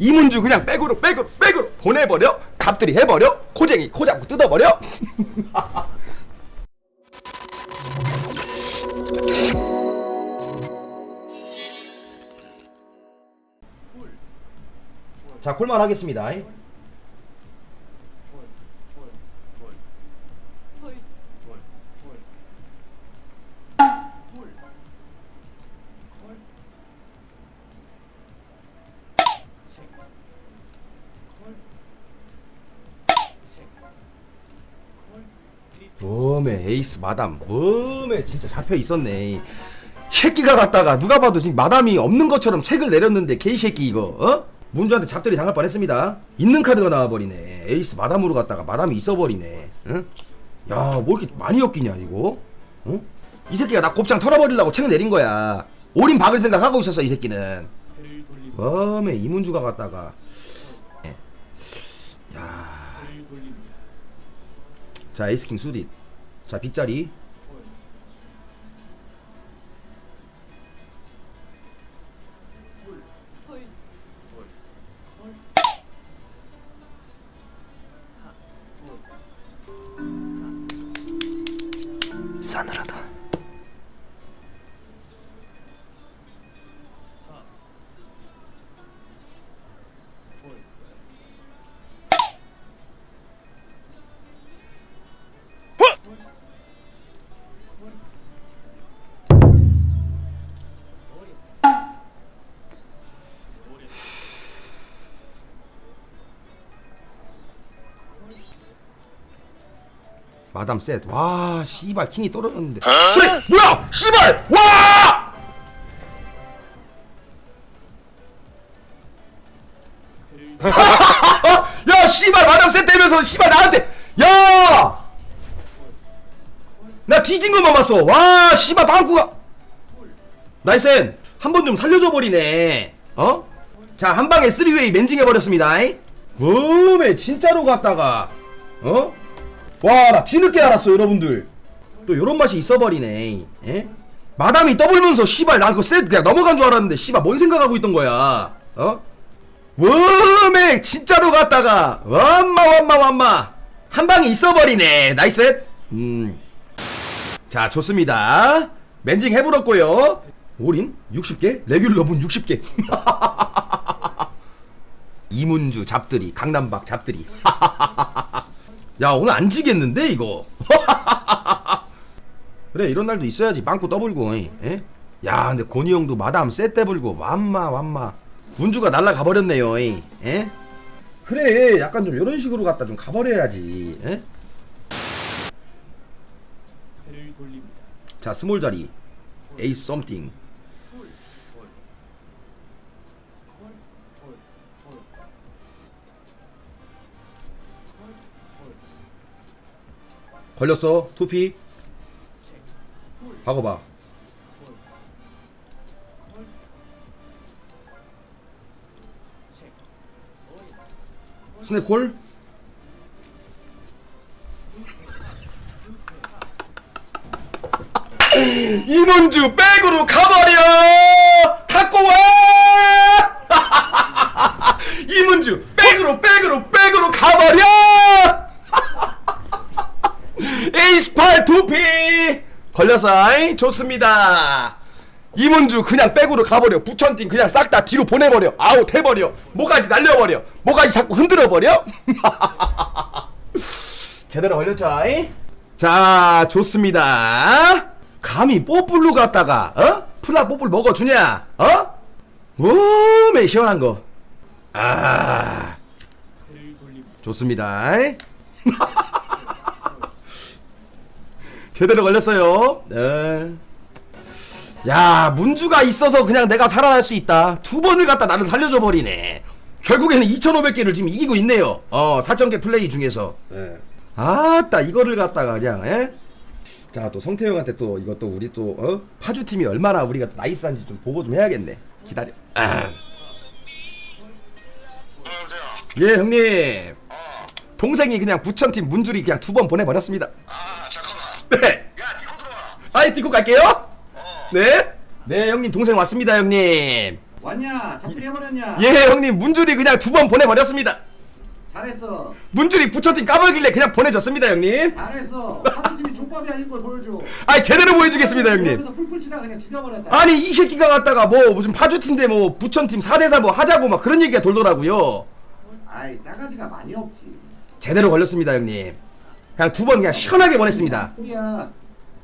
이문주 그냥 백으로 백으로 백으로 보내버려. 잡들이 해버려. 코쟁이 코 잡고 뜯어버려. 자 콜만 하겠습니다 웜에 에이스 마담. 웜에 진짜 잡혀 있었네. 새끼가 갔다가 누가 봐도 지금 마담이 없는 것처럼 책을 내렸는데 개새끼 이거 어? 문주한테 잡들이 당할 뻔했습니다. 있는 카드가 나와버리네. 에이스 마담으로 갔다가 마담이 있어버리네. 응? 야뭐 이렇게 많이 엮이냐 이거? 어? 이 새끼가 나 곱창 털어버리려고 책 내린 거야. 올인 박을 생각하고 있었어 이 새끼는. 웜에 이문주가 갔다가. 예. 야. 자 에이스킹 수릿 자 빗자리. 싸늘하다 마담 셋. 와, 씨발 킹이 떨어졌는데. 그래, 뭐야? 씨발! 와! 야, 씨발 마담 셋 되면서 씨발 나한테 야! 나 뒤진 것만 봤어. 와, 씨발 방구가 나이스. 한번 좀 살려줘 버리네. 어? 자, 한 방에 3웨이 멘징해 버렸습니다. 음에 진짜로 갔다가 어? 와, 나 뒤늦게 알았어, 여러분들. 또 요런 맛이 있어버리네. 예? 마담이 떠불면서 씨발 나 그거 셋 그냥 넘어간 줄 알았는데 씨발 뭔 생각하고 있던 거야? 어? 웜에 진짜로 갔다가 완마 완마 완마 한 방에 있어버리네. 나이스 뱃. 음. 자, 좋습니다. 맨징 해버렸고요. 올인 60개, 레귤러 문 60개. 이문주 잡들이 강남박 잡들이. 야 오늘 안 지겠는데 이거 그래 이런 날도 있어야지 빵꾸 떠불고 예? 야 근데 고니 형도 마담 쎄때 불고 완마 완마 문주가 날라가 버렸네요 예? 그래 약간 좀 이런 식으로 갖다 좀 가버려야지 예? 자 스몰 자리 에이스 썸띵 걸렸어. 투피. 하고 봐. 스냅콜 이문주 백으로 가버려! 갖고 와! 이문주 백으로 백으로 백으로 가버려 에이스 8 두피 걸렸어 이? 좋습니다. 이문주 그냥 백으로 가버려. 부천팀 그냥 싹 다 뒤로 보내버려. 아웃 해버려. 뭐가지 날려버려. 뭐가지 자꾸 흔들어버려? 제대로 걸렸죠 이? 자 좋습니다. 감히 뽀플로 갔다가 어? 플라 뽀플 먹어주냐? 어? 오메 시원한 거아. 좋습니다 제대로 걸렸어요. 네. 야, 문주가 있어서 그냥 내가 살아날 수 있다. 두 번을 갖다 나를 살려줘 버리네. 결국에는 2,500개를 지금 이기고 있네요. 어, 4,000개 플레이 중에서. 예. 아따, 이거를 갖다가 그냥, 예? 자, 또 성태형한테 또 이것도 우리 또, 어? 파주팀이 얼마나 우리가 나이스한지 좀 보고 좀 해야겠네. 기다려. 아. 예, 형님. 어. 동생이 그냥 부천팀 문주리 그냥 두 번 보내버렸습니다. 아 잠깐만. 네. 야 디코 들어와. 아이, 딛고 갈게요. 어. 네? 네, 형님 동생 왔습니다, 형님. 왔냐? 잡들이 해버렸냐? 예 형님 문줄이 그냥 두 번 보내버렸습니다 잘했어. 문줄이 부처팀 까불길래 그냥 보내줬습니다 형님 잘했어. 하드팀이 족밥이 아닌 걸 보여줘. 아이 제대로 보여주겠습니다 형님 옆에서 풀풀 치다가 그냥 죽여버렸다. 아니 이 새끼가 갔다가 뭐 무슨 파주팀인데 뭐 부천팀 4대4 뭐 하자고 막 그런 얘기가 돌더라고요 아이 싸가지가 많이 없지. 제대로 걸렸습니다 형님 그냥 두 번 그냥 시원하게 보냈습니다 우리야.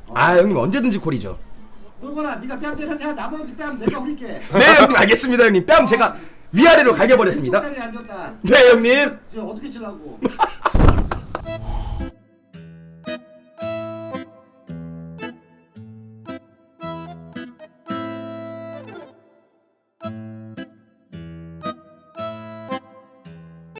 어. 아 형님 언제든지 콜이죠 놀거나 네가 뺨 때렸냐? 나머지 뺨 내가 후릴게. 네 형님 알겠습니다 형님 뺨 제가 위아래로 갈겨버렸습니다 왼쪽 자리에 앉았다. 네 형님 저 어떻게 치려고?